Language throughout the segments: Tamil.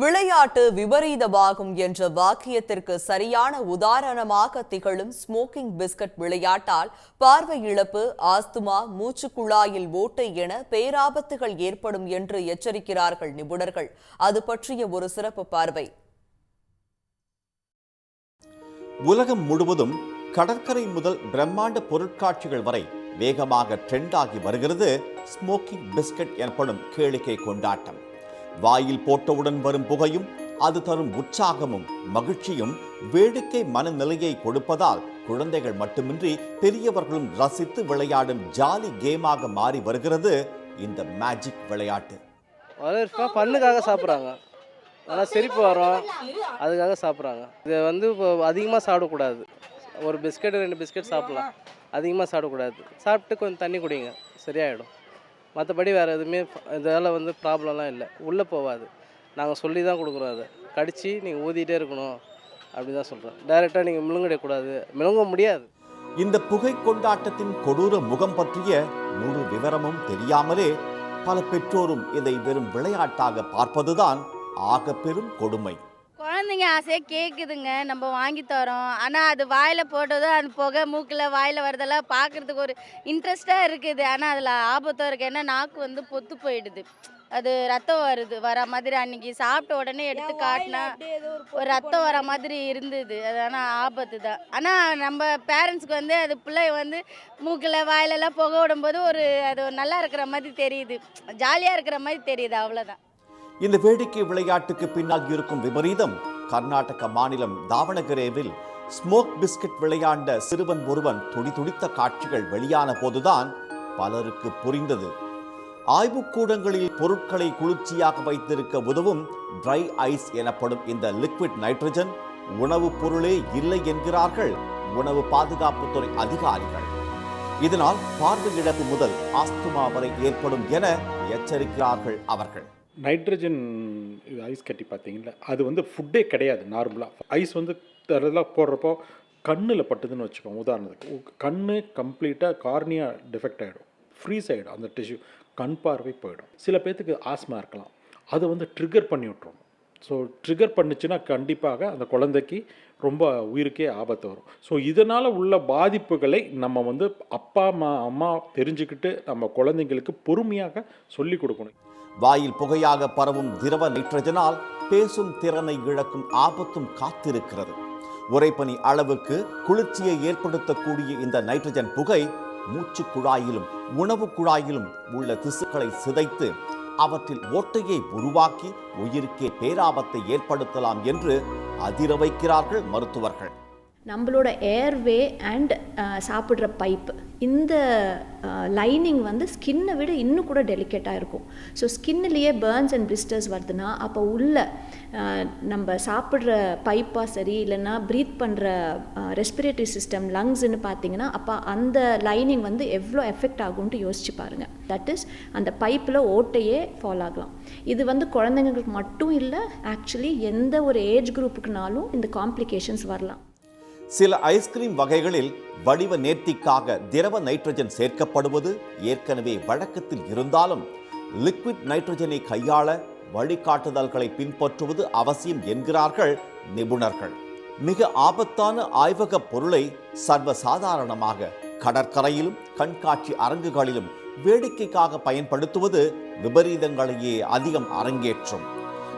விளையாட்டு விபரீதமாகும் என்ற வாக்கியத்திற்கு சரியான உதாரணமாக திகழும் ஸ்மோக்கிங் பிஸ்கட் விளையாட்டால் பார்வை இழப்பு ஆஸ்துமா மூச்சுக்குழாயில் ஓட்டை என பேராபத்துகள் ஏற்படும் என்று எச்சரிக்கிறார்கள் நிபுணர்கள். அது பற்றிய ஒரு சிறப்பு பார்வை. உலகம் முழுவதும் கடற்கரை முதல் பிரம்மாண்ட பொருட்காட்சிகள் வரை வேகமாக ட்ரெண்ட் ஆகி வருகிறது ஸ்மோக்கிங் பிஸ்கட் எனப்படும் கேளிக்கை கொண்டாட்டம். வாயில் போட்டவுடன் வரும் புகையும் அது தரும் உற்சாகமும் மகிழ்ச்சியும் வேடிக்கை மனநிலையை கொடுப்பதால் குழந்தைகள் மட்டுமின்றி பெரியவர்களும் ரசித்து விளையாடும் ஜாலி கேமாக மாறி வருகிறது இந்த மேஜிக் விளையாட்டு. பண்ணுக்காக சாப்பிட்றாங்க. நல்லா செரிப்பு வரும். அதுக்காக சாப்பிட்றாங்க. இதை வந்து இப்போ அதிகமாக சாப்பிடக்கூடாது. ஒரு பிஸ்கெட் ரெண்டு பிஸ்கெட் சாப்பிட்லாம். அதிகமாக சாப்பிடக்கூடாது. சாப்பிட்டு கொஞ்சம் தண்ணி குடிங்க. சரியாயிடும். மற்றபடி வேறு எதுவுமே இதால் வந்து ப்ராப்ளம்லாம் இல்லை. உள்ளே போகாது நாங்கள் சொல்லி தான் கொடுக்குறோம் அதை. கடித்து நீங்கள் ஊதிட்டே இருக்கணும் அப்படி தான் சொல்கிறோம் டைரெக்டாக நீங்கள் மிழுங்கிடக்கூடாது முழுங்க முடியாது. இந்த புகை கொண்டாட்டத்தின் கொடூர முகம் பற்றிய முழு விவரமும் தெரியாமலே பல பெற்றோரும் இதை வெறும் விளையாட்டாக பார்ப்பதுதான் ஆக பெரும் கொடுமை. குழந்தைங்க ஆசையாக கேட்குதுங்க நம்ம வாங்கி தரோம். ஆனால் அது வாயில் போட்டதும் அந்த புகை மூக்கில் வாயில் வரதெல்லாம் பார்க்குறதுக்கு ஒரு இன்ட்ரெஸ்ட்டாக இருக்குது. ஆனால் அதில் ஆபத்தும் இருக்குது ஏன்னா நாக்கு வந்து பொத்து போயிடுது. அது ரத்தம் வருது. வர மாதிரி அன்னைக்கு சாப்பிட்ட உடனே எடுத்து காட்டினா ஒரு ரத்தம் வர மாதிரி. இருந்தது. அது ஆனால் ஆபத்து தான். ஆனால் நம்ம பேரண்ட்ஸ்க்கு வந்து அது பிள்ளை வந்து மூக்கில் வாயிலெல்லாம் புகை விடும்போது ஒரு அது ஒரு நல்லா இருக்கிற மாதிரி தெரியுது. ஜாலியாக இருக்கிற மாதிரி தெரியுது. அவ்வளோதான் இந்த வேடிக்கை விளையாட்டுக்கு பின்னால் இருக்கும் விபரீதம். கர்நாடக மாநிலம் தாவணகரேவில் ஸ்மோக் பிஸ்கட் விளையாண்ட சிறுவன் ஒருவன் துடிதுடித்த காட்சிகள் வெளியான போதுதான் பலருக்கு புரிந்தது. ஆய்வுக்கூடங்களில் பொருட்களை குளிர்ச்சியாக வைத்திருக்க உதவும் ட்ரை ஐஸ் எனப்படும் இந்த லிக்விட் நைட்ரஜன் உணவுப் பொருளே இல்லை என்கிறார்கள் உணவு பாதுகாப்புத்துறை அதிகாரிகள். இதனால் பார்வை இழப்பு முதல் ஆஸ்துமா வரை ஏற்படும் என எச்சரிக்கிறார்கள் அவர்கள். நைட்ரஜன் ஐஸ் கட்டி பார்த்தீங்களா அது வந்து ஃபுட்டே கிடையாது நார்மலாக ஐஸ் வந்து அதெல்லாம் போடுறப்போ கண்ணில் பட்டுதுன்னு வச்சுக்கோங்க உதாரணத்துக்கு. கண் கம்ப்ளீட்டாக கார்னியா டிஃபெக்ட் ஆகிடும் ஃப்ரீஸ் ஆகிடும் அந்த டிஷ்யூ கண் பார்வை போயிடும். சில பேர்த்துக்கு ஆஸ்மா இருக்கலாம். அதை வந்து ட்ரிகர் பண்ணி விட்ரும் ஸோ ட்ரிகர் பண்ணுச்சுன்னா கண்டிப்பாக அந்த குழந்தைக்கு ரொம்ப உயிருக்கே ஆபத்து வரும். ஸோ இதனால் உள்ள பாதிப்புகளை நம்ம வந்து அப்பா அம்மா அம்மா தெரிஞ்சுக்கிட்டு நம்ம குழந்தைங்களுக்கு பொறுமையாக சொல்லி கொடுக்கணும். வாயில் புகையாக பரவும் திரவ நைட்ரஜனால் பேசும் திறனை இழக்கும் ஆபத்தும் காத்திருக்கிறது. உரைப்பனி அளவுக்கு குளிர்ச்சியை ஏற்படுத்தக்கூடிய இந்த நைட்ரஜன் புகை மூச்சு குழாயிலும் உணவு குழாயிலும் உள்ள திசுக்களை சிதைத்து அவற்றில் ஓட்டையை உருவாக்கி உயிருக்கே பேராபத்தை ஏற்படுத்தலாம் என்று அதிர வைக்கிறார்கள் மருத்துவர்கள். நம்மளோட ஏர்வே அண்ட் சாப்பிட்ற பைப் இந்த uh, லைனிங் வந்து ஸ்கின்னை விட இன்னும் கூட டெலிகேட்டாக இருக்கும். ஸோ ஸ்கின்னிலேயே பேர்ன்ஸ் அண்ட் பிளிஸ்டர்ஸ் வருதுன்னா அப்போ உள்ள uh, நம்ம சாப்பிட்ற பைப்பாக சரி இல்லைன்னா ப்ரீத் பண்ணுற ரெஸ்பிரேட்டரி uh, சிஸ்டம் லங்ஸ்னு பார்த்தீங்கன்னா அப்போ அந்த லைனிங் வந்து எவ்வளோ எஃபெக்ட் ஆகும்ன்ட்டு யோசிச்சு பாருங்கள் தட் இஸ் அந்த பைப்பில் ஓட்டையே ஃபால் ஆகலாம். இது வந்து குழந்தைங்களுக்கு மட்டும் இல்லை ஆக்சுவலி எந்த ஒரு ஏஜ் குரூப்புக்குனாலும் இந்த காம்ப்ளிகேஷன்ஸ் வரலாம். சில ஐஸ்கிரீம் வகைகளில் வடிவ நேர்த்திக்காக திரவ நைட்ரஜன் சேர்க்கப்படுவது ஏற்கனவே வழக்கத்தில் இருந்தாலும் லிக்விட் நைட்ரஜனை கையாள வழிகாட்டுதல்களை பின்பற்றுவது அவசியம் என்கிறார்கள் நிபுணர்கள். மிக ஆபத்தான ஆய்வக பொருளை சர்வசாதாரணமாக கடற்கரையிலும் கண்காட்சி அரங்குகளிலும் வேடிக்கைக்காக பயன்படுத்துவது விபரீதங்களையே அதிகம் அரங்கேற்றும்.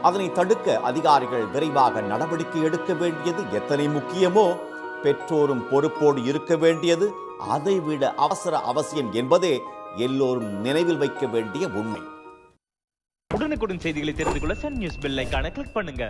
அதனை தடுக்க அதிகாரிகள் விரைவாக நடவடிக்கை எடுக்க வேண்டியது எத்தனை முக்கியமோ பெற்றோரும் பொறுப்போடு இருக்க வேண்டியது அதைவிட அவசர அவசியம் என்பதே எல்லோரும் நினைவில் வைக்க வேண்டிய உண்மை. உடனுக்குடன் செய்திகளை தெரிந்து கொள்ள சன் நியூஸ் பெல் ஐகானை கிளிக் பண்ணுங்க.